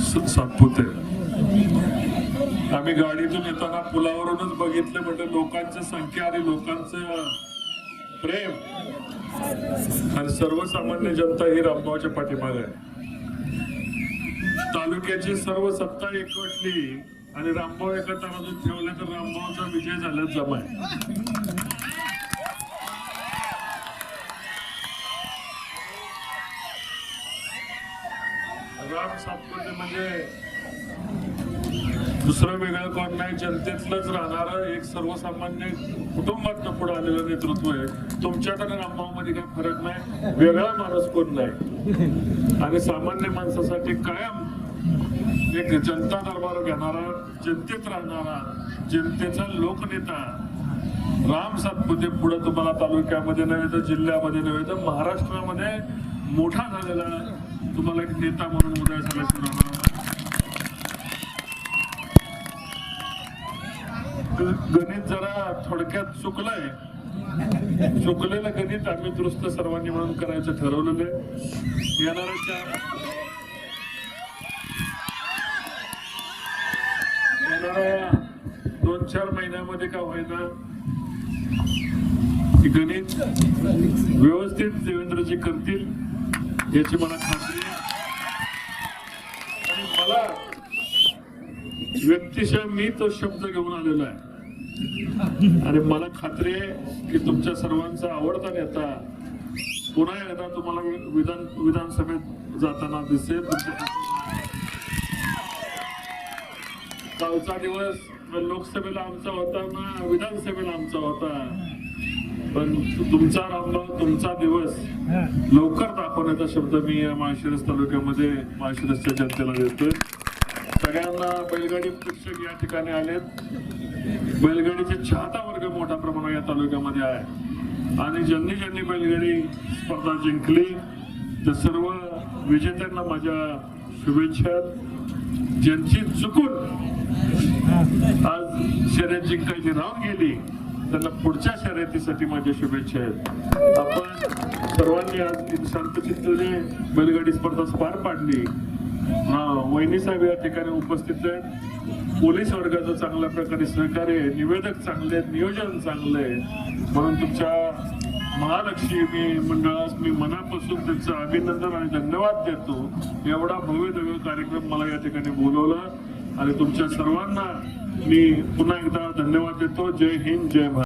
स- सातपुते. आम्ही गाडीतून येताना पुलावरूनच बघितलं म्हणजे लोकांची संख्या आणि लोकांचं प्रेम. आणि सर्वसामान्य जनता ही रामभाऊच्या पाठीमागे आहे. तालुक्याची सर्व सत्ता एकवटली आणि रामभाव एका तारातून ठेवले तर रामभाऊचा विजय झाल्याच जमाय. राम सातपुते म्हणजे दुसरं वेगळं कोण नाही जनतेतलंच राहणारं एक सर्वसामान्य कुटुंबात पुढे आलेलं नेतृत्व आहे. तुमच्यात आणि रामभाऊ काही फरक नाही वेगळा माणूस कोण नाही. आणि सामान्य माणसासाठी कायम एक जनता दरबार घेणारा जनतेत राहणारा जनतेचा लोकनेता राम सातपुते पुढे तुम्हाला तालुक्यामध्ये नव्हे तर जिल्ह्यामध्ये नव्हे तर महाराष्ट्रामध्ये मोठा झालेला तुम्हाला एक नेता म्हणून उदय झाल्याशिवाय गणित जरा थोडक्यात चुकलंय. चुकलेलं गणित आम्ही दुरुस्त सर्वांनी म्हणून करायचं ठरवलेलं आहे. येणाऱ्या येणाऱ्या दोन चार महिन्यामध्ये का होईना गणित व्यवस्थित देवेंद्रजी करतील याची मला खात्री आहे आणि मला व्यक्तिशः मी तो शब्द घेऊन आलेलो आहे. आणि मला खात्री आहे की तुमच्या सर्वांचा आवडता नेता पुन्हा एकदा तुम्हाला विधान विधानसभेत जाताना दिसेल. कालचा दिवस लोकसभेला आमचा होता ना विधानसभेला आमचा होता. पण तुमचा रामभाऊ तुमचा दिवस लवकर दाखवण्याचा शब्द मी या माळशिरस तालुक्यामध्ये माळशिरसच्या जनतेला देतोय. सगळ्यांना बैलगाडी प्रेक्षक या ठिकाणी आलेत. बैलगाडीचे चाहता वर्ग मोठ्या प्रमाणात या तालुक्यामध्ये आहे. आणि ज्यांनी ज्यांनी बैलगाडी स्पर्धा जिंकली त्या सर्व विजेत्यांना माझ्या शुभेच्छा. ज्यांची चुकून आज शर्यत जिंकायची राहून गेली त्यांना पुढच्या शर्यतीसाठी माझ्या शुभेच्छा आहेत. आपण सर्वांनी आज इथे शांतचित्ताने बैलगाडी स्पर्धा पार पाडली. हा वहिनी साहेब या ठिकाणी उपस्थित आहेत. पोलीस वर्गाचं चांगल्या प्रकारे सहकार्य आहे. निवेदक चांगले आहेत नियोजन चांगलं आहे. म्हणून तुमच्या महालक्ष्मी मंडळास मी मनापासून त्यांचं अभिनंदन आणि धन्यवाद देतो. एवढा भव्य दिव्य कार्यक्रम मला या ठिकाणी बोलवला आणि तुमच्या सर्वांना मी पुन्हा एकदा धन्यवाद देतो. जय हिंद जय भारत.